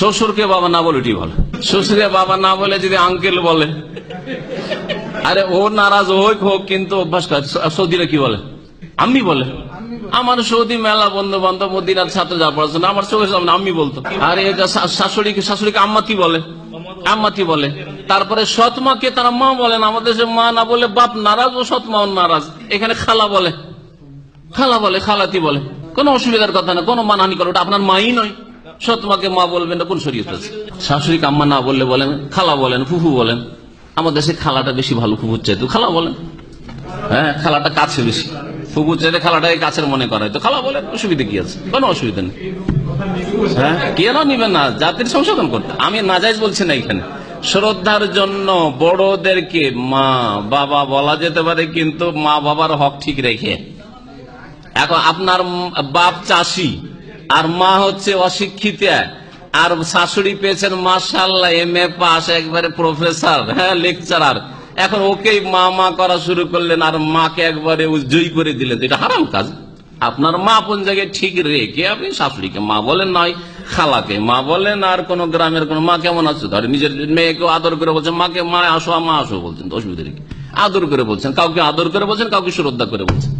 শ্বশুরকে বাবা না বলে ওটি বলে। শ্বশুরকে বাবা না বলে যদি আঙ্কেল বলে। আরে ও নারাজ হোক হোক, কিন্তু অভ্যাস করে। সৌদিরা কি বলে? আমি বলে। আমার সৌদি মেলা বন্ধু বান্ধব মদিনার ছাত্র যা পড়াশোনা, আমার চোখের সামনে আম্মি বলতো। আর এটা শাশুড়িকে শাশুড়িকে আম্মাতি বলে? আম্মাতি বলে? তারপরে সৎমাকে তারা মা বলেন আমাদের দেশে মা না বলে বাপ নারাজ ও সৎমাও নারাজ। এখানে খালা বলে। খালা বলে, খালাতি বলে। কোনো অসুবিধার কথা না, কোনো মানহানি করে ওটা আপনার মাই নয়। সৎমাকে মা বলবেন না কোন শরীয়ত আছে? শাশুড়িকে আম্মা না বললে বলেন, খালা বলেন, ফুফু বলেন আমাদের দেশে খালাটা বেশি ভালো, ফুফুর চাই চাইতো খালা বলেন। হ্যাঁ খালাটা কাছে বেশি। ফুফুর চাইতে খালাটাকে কাছের মনে করা তো খালা বলেন, অসুবিধা কি আছে? কোনো অসুবিধা নেই। হ্যাঁ কেন নিবেন না? জাতির সংশোধন করতে। আমি নাজাইজ বলছি না এখানে। শ্রদ্ধার জন্য বড়দেরকে মা, বাবা বলা যেতে পারে, কিন্তু মা বাবার হক ঠিক রেখে। এখন আপনার বাপ চাষি আর মা হচ্ছে অশিক্ষিত। আর শাশুড়ি পেয়েছেন মাসাল্লাহ এম এ পাস, একবারে প্রফেসর হ্যাঁ লেকচারার এখন ওকেই মা মা করা শুরু করলেন আর মাকে একবারে জয়ী করে দিলেন। এটা হারাম কাজ। আপনার মা কোন জায়গায় ঠিক রেখে আপনি শাশুড়িকে মা বলেন নয়, খালাকে মা বলেন, আর কোন গ্রামের কোন মা কেমন আছে? ধরে নিজের মেয়েকে আদর করে বলছেন, মাকে মা আসো মা আসো, বলছেন অসুবিধা নেই। আদর করে বলছেন, কাউকে আদর করে বলছেন, কাউকে শ্রদ্ধা করে বলছেন।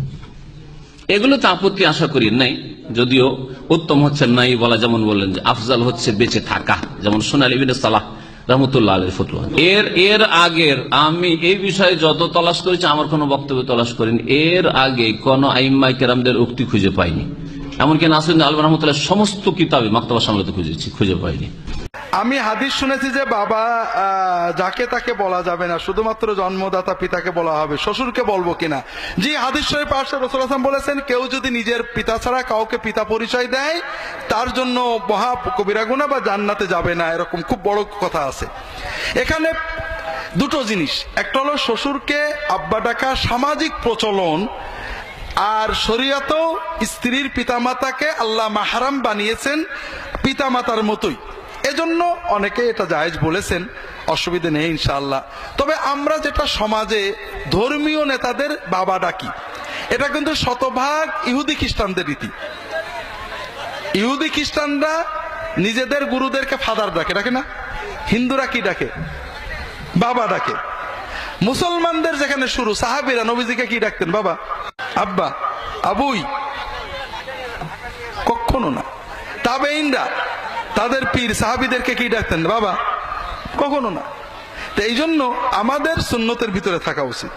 এগুলো তো আপত্তি আশা করি নাই, যদিও উত্তম হচ্ছে নাই বলা যেমন বললেন যে আফজাল হচ্ছে বেঁচে থাকা। যেমন সোনাল ইবিন সালাহ রহমতুল্লাহ এর আগের আমি এই বিষয়ে যত তলাশ করেছি, আমার কোনো বক্তব্য তলাশ করিনি। এর আগে কোন আইম্মাই কেরামদের উক্তি খুঁজে পাইনি। এমনকি আলম সমস্ত কিতাবে মাক্তবা সামলাতে খুঁজেছি, খুঁজে পাইনি। আমি হাদিস শুনেছি যে বাবা যাকে তাকে বলা যাবে না, শুধুমাত্র জন্মদাতা পিতাকে বলা হবে। শ্বশুরকে বলব কিনা? জি, হাদিস শরীফ পাশে রসুল হাসান বলেছেন, কেউ যদি নিজের পিতা ছাড়া কাউকে পিতা পরিচয় দেয়, তার জন্য মহা কবিরাগুনা বা জান্নাতে যাবে না, এরকম খুব বড় কথা আছে। এখানে দুটো জিনিস। একটা হলো শ্বশুরকে আব্বা ডাকা সামাজিক প্রচলন, আর শরীয়তেও স্ত্রীর পিতামাতাকে আল্লাহ মাহারাম বানিয়েছেন পিতামাতার মতোই। এজন্য অনেকে এটা জায়েজ বলেছেন, অসুবিধে নেই ইনশাআল্লাহ। তবে আমরা যেটা সমাজে ধর্মীয় নেতাদের বাবা ডাকি, এটা কিন্তু শতভাগ ইহুদি খ্রিস্টানদের রীতি। ইহুদি খ্রিস্টানরা নিজেদের গুরুদেরকে ফাদার ডাকে ডাকে না? হিন্দুরা কি ডাকে? বাবা ডাকে। মুসলমানদের যেখানে শুরু, সাহাবিরা, নবীজিকে কি ডাকতেন বাবা? আব্বা, আবুই। কখনো না। তাবেইনরা তাদের পীর সাহাবিদেরকে কি ডাকতেন? বাবা, কখনো না। তো এই জন্য আমাদের সুন্নতের ভিতরে থাকা উচিত।